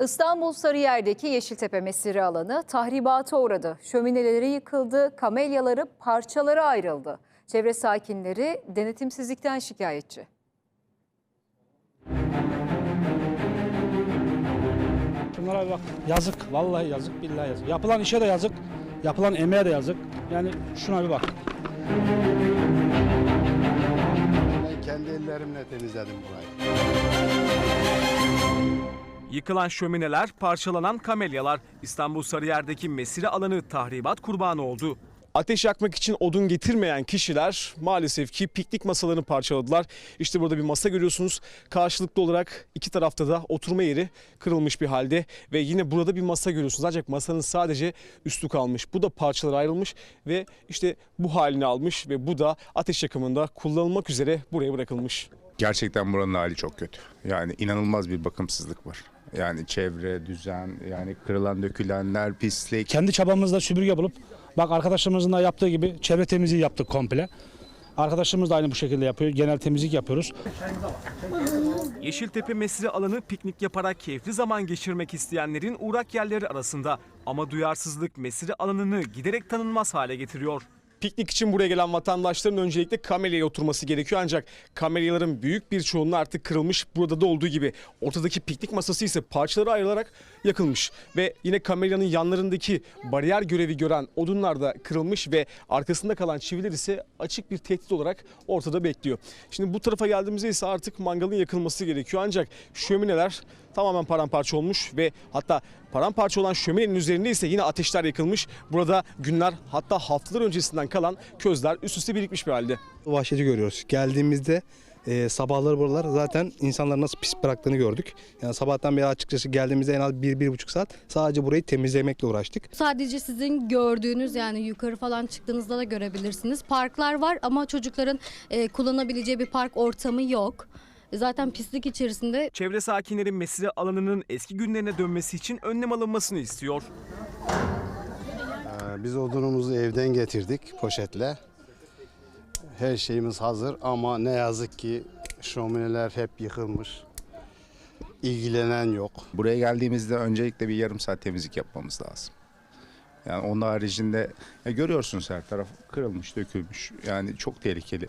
İstanbul Sarıyer'deki Yeşiltepe mesire alanı tahribata uğradı. Şömineleri yıkıldı, kamelyaları parçalara ayrıldı. Çevre sakinleri denetimsizlikten şikayetçi. Şunlara bir bak yazık vallahi yazık billahi yazık. Yapılan işe de yazık. Yapılan emeğe de yazık. Yani şuna bir bak. Ben kendi ellerimle temizledim burayı. Yıkılan şömineler, parçalanan kamelyalar İstanbul Sarıyer'deki mesire alanı tahribat kurbanı oldu. Ateş yakmak için odun getirmeyen kişiler maalesef ki piknik masalarını parçaladılar. İşte burada bir masa görüyorsunuz. Karşılıklı olarak iki tarafta da oturma yeri kırılmış bir halde ve yine burada bir masa görüyorsunuz. Ancak masanın sadece üstü kalmış. Bu da parçalara ayrılmış ve işte bu halini almış ve bu da ateş yakımında kullanılmak üzere buraya bırakılmış. Gerçekten buranın hali çok kötü. Yani inanılmaz bir bakımsızlık var. Yani çevre, düzen, yani kırılan dökülenler, pislik. Kendi çabamızla süpürge bulup bak arkadaşlarımızın da yaptığı gibi çevre temizliği yaptık komple. Arkadaşlarımız da aynı bu şekilde yapıyor. Genel temizlik yapıyoruz. Yeşiltepe mesire alanı piknik yaparak keyifli zaman geçirmek isteyenlerin uğrak yerleri arasında. Ama duyarsızlık mesire alanını giderek tanınmaz hale getiriyor. Piknik için buraya gelen vatandaşların öncelikle kamelyaya oturması gerekiyor ancak kamelyaların büyük bir çoğunluğu artık kırılmış. Burada da olduğu gibi ortadaki piknik masası ise parçalara ayrılarak yakılmış ve yine kamelyanın yanlarındaki bariyer görevi gören odunlar da kırılmış ve arkasında kalan çiviler ise açık bir tehdit olarak ortada bekliyor. Şimdi bu tarafa geldiğimizde ise artık mangalın yakılması gerekiyor ancak şömineler tamamen paramparça olmuş ve hatta paramparça olan şöminenin üzerinde ise yine ateşler yakılmış. Burada günler hatta haftalar öncesinden kalan közler üst üste birikmiş bir halde. Vahşeti görüyoruz. Geldiğimizde e, sabahları buralar zaten insanların nasıl pis bıraktığını gördük. Yani sabahtan beri açıkçası geldiğimizde en az 1-1,5 saat sadece burayı temizlemekle uğraştık. Sadece sizin gördüğünüz yani yukarı falan çıktığınızda da görebilirsiniz. Parklar var ama çocukların e, kullanabileceği bir park ortamı yok. Zaten pislik içerisinde Çevre sakinleri mesire alanının eski günlerine dönmesi için önlem alınmasını istiyor. Ee, Biz odunumuzu evden getirdik poşetle. Her şeyimiz hazır ama ne yazık ki şömineler hep yıkılmış. İlgilenen yok. Buraya geldiğimizde öncelikle bir yarım saat temizlik yapmamız lazım. Yani onun haricinde ya görüyorsunuz her taraf kırılmış, dökülmüş. Yani çok tehlikeli.